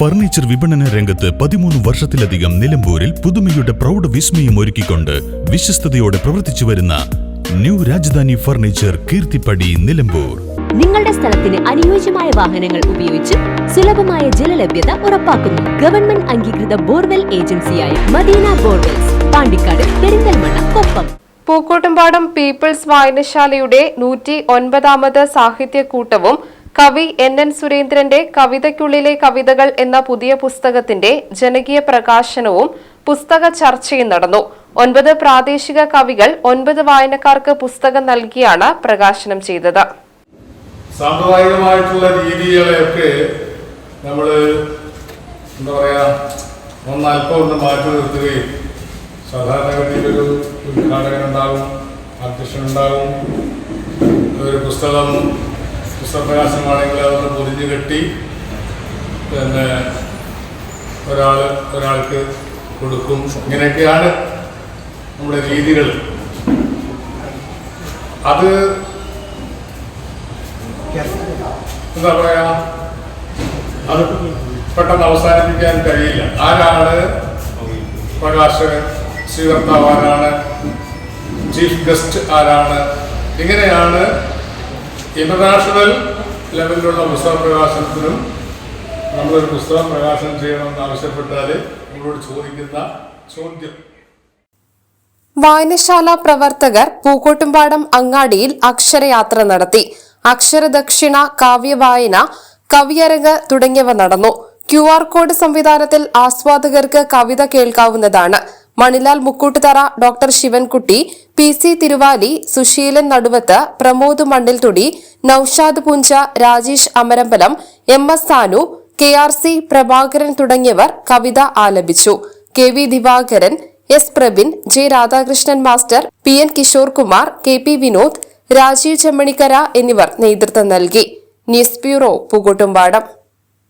Furniture വിപണന രംഗത്ത് പതിമൂന്ന് വർഷത്തിലധികം നിലമ്പൂരിൽ പുതുമയുടെ പ്രൗഢ വിസ്മയം ഒരുക്കിക്കൊണ്ട് വിശ്വസ്തയോടെ പ്രവർത്തിച്ചു വരുന്ന ന്യൂ രാജധാനി ഫർണിച്ചർ കീർത്തിപ്പടി നിലമ്പൂർ. നിങ്ങളുടെ സ്ഥലത്തിന് അനുയോജ്യമായ വാഹനങ്ങൾ ഉപയോഗിച്ച് സുലഭമായ ജലലഭ്യത ഉറപ്പാക്കുന്നു. ഗവൺമെന്റ് അംഗീകൃത ബോർവെൽ ഏജൻസിയായ മദീന ബോർവെൽസ് പാണ്ടിക്കാട് പെരിന്തൽമണ്ണ കൊപ്പം. പൂക്കോട്ടുംപാടം പീപ്പിൾസ് വായനശാലയുടെ നൂറ്റി ഒൻപതാമത് സാഹിത്യക്കൂട്ടവും കവി എൻ എൻ സുരേന്ദ്രന്റെ കവിതയ്ക്കുള്ളിലെ കവിതകൾ എന്ന പുതിയ പുസ്തകത്തിന്റെ ജനകീയ പ്രകാശനവും പുസ്തക ചർച്ചയും നടന്നു. ഒൻപത് പ്രാദേശിക കവികൾ ഒൻപത് വായനക്കാർക്ക് പുസ്തകം നൽകിയാണ് പ്രകാശനം ചെയ്തത്. സാമ്പ്രദായികമായിട്ടുള്ള രീതികളെയൊക്കെ നമ്മൾ എന്താ പറയുക ഒന്ന് അല്പം ഒന്ന് മാറ്റി നിർത്തുകയും സാധാരണഗതിയിലൊരു ഉദ്ഘാടകനുണ്ടാകും അധ്യക്ഷൻ ഉണ്ടാകും ഒരു പുസ്തകം പുസ്തകപ്രകാശനമാണെങ്കിൽ അതൊന്ന് പൊതിഞ്ഞു കെട്ടി പിന്നെ ഒരാൾ ഒരാൾക്ക് കൊടുക്കും. ഇങ്ങനെയൊക്കെയാണ് നമ്മുടെ രീതികൾ. അത് എന്താ പറയാ? അത് പെട്ടെന്ന് അവസാനിപ്പിക്കാൻ കഴിയില്ല. ആരാണ് പ്രകാശകൻ? സ്വീകർത്താവ് ആരാണ്? ചീഫ് ഗസ്റ്റ് ആരാണ്? ഇങ്ങനെയാണ് ഇന്റർനാഷണൽ ലെവലിലുള്ള പുസ്തക പ്രകാശനത്തിനും നമ്മളൊരു പുസ്തകം പ്രകാശനം ചെയ്യണമെന്ന് ആവശ്യപ്പെട്ടാൽ നമ്മളോട് ചോദിക്കുന്ന ചോദ്യം. വായനശാല പ്രവർത്തകർ പൂക്കോട്ടുംപാടം അങ്ങാടിയിൽ അക്ഷരയാത്ര നടത്തി. അക്ഷരദക്ഷിണ കാവ്യവായന കവിയരങ്ങ് തുടങ്ങിയവ നടന്നു. ക്യു ആർ കോഡ് സംവിധാനത്തിൽ ആസ്വാദകർക്ക് കവിത കേൾക്കാവുന്നതാണ്. Manilal Mukkoottuthara doctor Sivankutty P C Thiruvali Susheelan Naduvath Pramod Mannilthudi Noushad Puncha Rajesh Amarambalam M S Sanu K R C Prabhakaran തുടങ്ങിയവർ കവിത ആലപിച്ചു. K V Divakaran S Prabin J Radhakrishnan master P N Kishore Kumar K P Vinod Rajeev Chemmanikkara എന്നിവർ നേതൃത്വം നൽകി. News bureau Pookkottumpadam